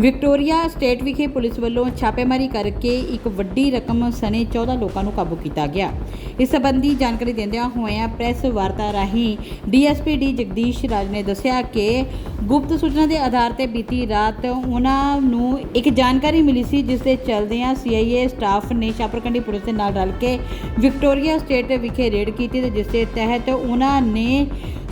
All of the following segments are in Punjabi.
ਵਿਕਟੋਰੀਆ ਸਟੇਟ ਵਿਖੇ ਪੁਲਿਸ ਵੱਲੋਂ ਛਾਪੇਮਾਰੀ ਕਰਕੇ ਇੱਕ ਵੱਡੀ ਰਕਮ ਸਣੇ 14 ਲੋਕਾਂ ਨੂੰ ਕਾਬੂ ਕੀਤਾ ਗਿਆ। ਇਸ ਸੰਬੰਧੀ ਜਾਣਕਾਰੀ ਦਿੰਦਿਆਂ ਹੋਇਆਂ ਪ੍ਰੈਸ ਵਾਰਤਾ ਰਾਹੀਂ ਡੀਐਸਪੀ ਡੀ ਜਗਦੀਸ਼ ਰਾਜ ਨੇ ਦੱਸਿਆ ਕਿ ਗੁਪਤ ਸੂਚਨਾ ਦੇ ਆਧਾਰ ਤੇ ਬੀਤੀ ਰਾਤ ਉਹਨਾਂ ਨੂੰ ਇੱਕ ਜਾਣਕਾਰੀ ਮਿਲੀ ਸੀ, ਜਿਸ ਦੇ ਚਲਦਿਆਂ ਸੀਆਈਏ ਸਟਾਫ ਨੇ ਛਾਪਰਕੰਡੀ ਪੁਲਿਸ ਦੇ ਨਾਲ ਰਲ ਕੇ ਵਿਕਟੋਰੀਆ ਸਟੇਟ ਵਿਖੇ ਰੇਡ ਕੀਤੀ ਤੇ ਜਿਸ ਦੇ ਤਹਿਤ ਉਹਨਾਂ ਨੇ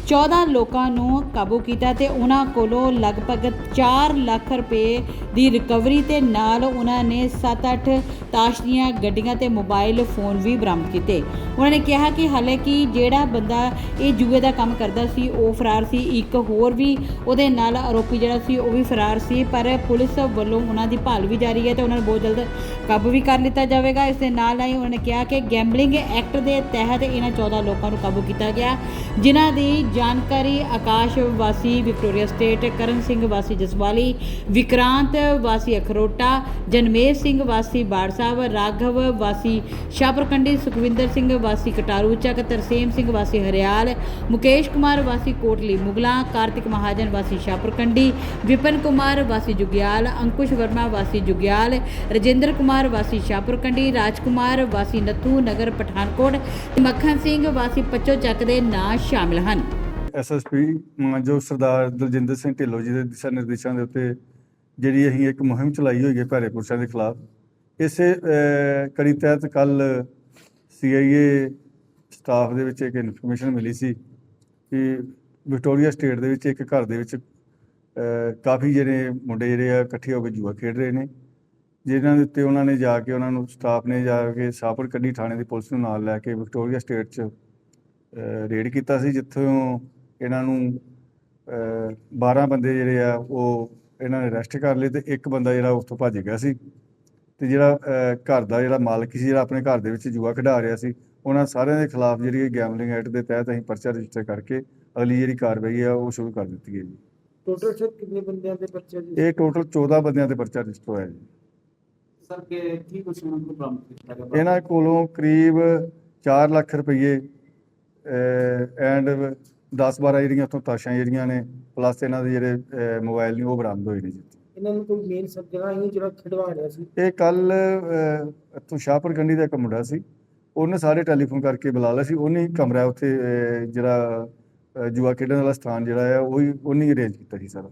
14 ਲੋਕਾਂ ਨੂੰ ਕਾਬੂ ਕੀਤਾ ਤੇ ਉਹਨਾਂ ਕੋਲੋਂ ਲਗਭਗ 4 ਲੱਖ ਰੁਪਏ ਦੀ ਰਿਕਵਰੀ ਤੇ ਨਾਲ ਉਹਨਾਂ ਨੇ 7-8 ਤਾਸ਼ ਦੀਆਂ ਗੱਡੀਆਂ ਤੇ ਮੋਬਾਈਲ ਫੋਨ ਵੀ ਬਰਾਮਦ ਕੀਤੇ। ਉਹਨਾਂ ਨੇ ਕਿਹਾ ਕਿ ਹਾਲਾਂਕਿ ਜਿਹੜਾ ਬੰਦਾ ਇਹ ਜੂਏ ਦਾ ਕੰਮ ਕਰਦਾ ਸੀ, ਉਹ ਫਰਾਰ ਸੀ। ਇੱਕ ਹੋਰ ਵੀ ਉਹਦੇ ਨਾਲ ਆਰੋਪੀ ਜਿਹੜਾ ਸੀ, ਉਹ ਵੀ ਫਰਾਰ ਸੀ, ਪਰ ਪੁਲਿਸ ਵੱਲੋਂ ਉਹਨਾਂ ਦੀ ਭਾਲ ਵੀ ਜਾਰੀ ਹੈ ਤੇ ਉਹਨਾਂ ਨੂੰ ਬਹੁਤ ਜਲਦ ਕਾਬੂ ਵੀ ਕਰ ਲਿੱਤਾ ਜਾਵੇਗਾ। ਇਸ ਦੇ ਨਾਲ ਹੀ ਉਹਨਾਂ ਨੇ ਕਿਹਾ ਕਿ ਗੈਂਬਲਿੰਗ ਐਕਟ ਦੇ ਤਹਿਤ ਇਹਨਾਂ 14 ਲੋਕਾਂ ਨੂੰ ਕਾਬੂ ਕੀਤਾ ਗਿਆ, ਜਿਨ੍ਹਾਂ ਦੀ ਜਾਣਕਾਰੀ, ਆਕਾਸ਼ ਵਾਸੀ ਵਿਕਟੋਰੀਆ ਸਟੇਟ, ਕਰਨ ਸਿੰਘ ਵਾਸੀ ਜਸਵਾਲੀ, ਵਿਕਰਾਂਤ ਵਾਸੀ ਅਖਰੋਟਾ, ਜਨਮੇਰ ਸਿੰਘ ਵਾਸੀ ਬਾੜ ਸਾਹਿਬ, ਰਾਘਵ ਵਾਸੀ ਸ਼ਾਹਪੁਰਕੰਡੀ ਸੁਖਵਿੰਦਰ ਸਿੰਘ ਵਾਸੀ ਕਟਾਰੂ ਚੱਕ ਤਰਸੇਮ ਸਿੰਘ ਵਾਸੀ ਹਰਿਆਲ, ਮੁਕੇਸ਼ ਕੁਮਾਰ ਵਾਸੀ ਕੋਟਲੀ ਮੁਗਲਾ, ਕਾਰਤਿਕ ਮਹਾਜਨ ਵਾਸੀ ਸ਼ਾਹਪੁਰਕੰਡੀ ਵਿਪਨ ਕੁਮਾਰ ਵਾਸੀ ਜੁਗਿਆਲ, ਅੰਕੁਸ਼ ਵਰਮਾ ਵਾਸੀ ਜੁਗਿਆਲ, ਰਜਿੰਦਰ ਕੁਮਾਰ ਵਾਸੀ ਸ਼ਾਹਪੁਰਕੰਡੀ ਰਾਜਕੁਮਾਰ ਵਾਸੀ ਨੱਥੂ ਨਗਰ ਪਠਾਨਕੋਟ ਮੱਖਣ ਸਿੰਘ ਵਾਸੀ ਪੱਚੋ ਚੱਕ ਦੇ ਨਾਂ ਸ਼ਾਮਿਲ ਹਨ। ਐਸਐਸਪੀ ਜੋ ਸਰਦਾਰ ਦਲਜਿੰਦਰ ਸਿੰਘ ਢਿੱਲੋਂ ਜੀ ਦੇ ਦਿਸ਼ਾ ਨਿਰਦੇਸ਼ਾਂ ਦੇ ਉੱਤੇ ਜਿਹੜੀ ਅਸੀਂ ਇੱਕ ਮੁਹਿੰਮ ਚਲਾਈ ਹੋਈ ਹੈ ਭਾਰੇ ਪੁਰਸ਼ਾਂ ਦੇ ਖਿਲਾਫ, ਇਸੇ ਕੜੀ ਤਹਿਤ ਕੱਲ ਸੀਆਈਏ ਸਟਾਫ ਦੇ ਵਿੱਚ ਇੱਕ ਇਨਫੋਰਮੇਸ਼ਨ ਮਿਲੀ ਸੀ ਕਿ ਵਿਕਟੋਰੀਆ ਸਟੇਟ ਦੇ ਵਿੱਚ ਇੱਕ ਘਰ ਦੇ ਵਿੱਚ ਕਾਫੀ ਜਿਹੜੇ ਮੁੰਡੇ ਜਿਹੜੇ ਆ ਇਕੱਠੇ ਹੋ ਕੇ ਜੂਆ ਖੇਡ ਰਹੇ ਨੇ, ਜਿਨ੍ਹਾਂ ਦੇ ਉੱਤੇ ਉਹਨਾਂ ਨੇ ਜਾ ਕੇ ਉਹਨਾਂ ਨੂੰ ਸਟਾਫ ਨੇ ਜਾ ਕੇ ਸਾਪਰ ਕੱਢੀ ਥਾਣੇ ਦੀ ਪੁਲਿਸ ਨੂੰ ਨਾਲ ਲੈ ਕੇ ਵਿਕਟੋਰੀਆ ਸਟੇਟ 'ਚ ਰੇਡ ਕੀਤਾ ਸੀ, ਜਿੱਥੋਂ ਇਹਨਾਂ ਨੂੰ ਅਹ 12 ਬੰਦੇ ਜਿਹੜੇ ਆ ਉਹ ਇਹਨਾਂ ਨੇ ਅਰੈਸਟ ਕਰ ਲਏ ਤੇ ਇੱਕ ਬੰਦਾ ਜਿਹੜਾ ਉੱਥੋਂ ਭੱਜ ਗਿਆ ਸੀ ਤੇ ਜਿਹੜਾ ਘਰ ਦਾ ਜਿਹੜਾ ਮਾਲਕ ਸੀ ਜਿਹੜਾ ਆਪਣੇ ਘਰ ਦੇ ਵਿੱਚ ਜੂਆ ਖਿਡਾ ਰਿਹਾ ਸੀ ਉਹਨਾਂ ਸਾਰਿਆਂ ਦੇ ਖਿਲਾਫ ਜਿਹੜੀ ਗੈਮਲਿੰਗ ਐਕਟ ਦੇ ਤਹਿਤ ਅਸੀਂ ਪਰਚਾ ਰਜਿਸਟਰ ਕਰਕੇ ਅਗਲੀ ਜਿਹੜੀ ਕਾਰਵਾਈ ਆ ਉਹ ਸ਼ੁਰੂ ਕਰ ਦਿੱਤੀ ਹੈ ਜੀ। ਟੋਟਲ ਸਰ ਕਿੰਨੇ ਬੰਦਿਆਂ ਦੇ ਬੱਚੇ ਜੀ? ਇਹ ਟੋਟਲ 14 ਬੰਦਿਆਂ ਤੇ ਪਰਚਾ ਰਜਿਸਟਰ ਹੋਇਆ ਜੀ। ਸਰ ਕਿ ਕੀ ਉਹਨਾਂ ਨੂੰ ਬਰਾਮਦ ਕੀਤਾ ਗਿਆ ਇਹਨਾਂ ਕੋਲੋਂ ਕਰੀਬ 4 ਲੱਖ ਰੁਪਏ ਐਂਡ 10-12 ਜਿਹੜੀਆਂ ਉੱਥੋਂ ਤਾਸ਼ਾਂ ਜਿਹੜੀਆਂ ਨੇ ਪਲੱਸ ਇਹਨਾਂ ਦੇ ਜਿਹੜੇ ਮੋਬਾਈਲ ਨੇ ਉਹ ਬਰਾਮਦ ਹੋਏ ਨੇ ਜੀ। ਇਹਨਾਂ ਨੂੰ ਕੋਈ ਮੇਨ ਸੱਜਣਾ ਹੀ ਜਿਹੜਾ ਖਿਡਵਾ ਰਿਹਾ ਸੀ? ਇਹ ਕੱਲ ਇੱਥੋਂ ਸ਼ਾਹਪੁਰ ਗੰਡੀ ਦਾ ਇੱਕ ਮੁੰਡਾ ਸੀ। ਉਹਨੇ ਸਾਰੇ ਟੈਲੀਫੋਨ ਕਰਕੇ ਬੁਲਾ ਲਿਆ ਸੀ। ਉਹਨੇ ਕਮਰਾ ਉੱਥੇ ਜਿਹੜਾ ਜੂਆ ਖੇਡਣ ਵਾਲਾ ਸਥਾਨ ਜਿਹੜਾ ਹੈ ਉਹ ਹੀ ਉਹਨੇ ਅਰੇਂਜ ਕੀਤਾ ਸੀ ਸਾਰਾ।